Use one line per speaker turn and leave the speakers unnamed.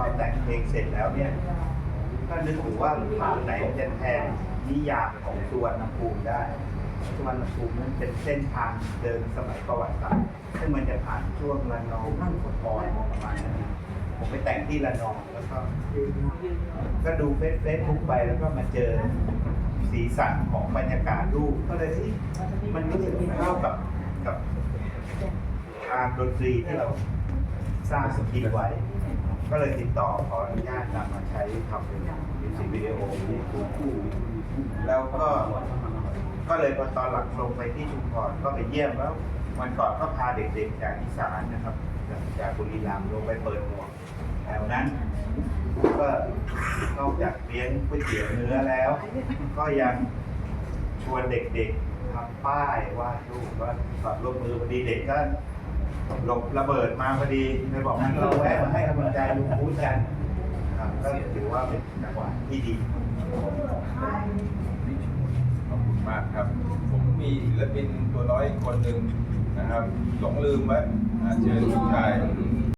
อแต่งเพลงเสร็จแล้วเนี่ยก็นึกถึงว่าผ่านไหนจะแทนนิยามของสุวรรณภูมิได้สุวรรณภูมินั้นเป็นเส้นทางเดินสมัยประวัติศาสตร์ซึ่งมันจะผ่านช่วงระนองท่านปอยประมาณนั้นผมไปแต่งที่ระนองแล้วก็ ก็ดูเฟซเฟซบุ๊กไปแล้วก็มาเจอสีสันของบรรยากาศรูปก็เลยที่มันรู้สึกเข้ากับกับทางดนตรีที่เราสร้างสกิลไว้ ก็เลยติดต่อขออนุญาตนำมาใช้ทำเป็นมิวสิกวิดีโอคู่แล้วก็ก็เลยพอตอนหลังลงไปที่ชุมพรก็ไปเยี่ยมแล้ววันก่อนก็พาเด็กๆจากอีสานนะครับ จากจากบุรีรัมย์ลงไปเปิดหมวกแถวนั้น ก็นอกจากเลี้ยงก๋วยเตี๋ยวเนื้อแล้ว ก็ยังชวนเด็กๆ ทำป้ายวาดรูปว่าขอร่วมมือพอดีเด็กก็หลบระเบิดมาพอดีเลยบอกงั้นเราแวะมาให้กำลังใจลุงพูดกันครับก็ถือว่าเป็นจังหวะที่ดี
ขอบคุณมากครับ ผมมีศิลปินตัวน้อยคนหนึ่งนะครับ หลงลืมไว้อ่าเชิญผู้ชาย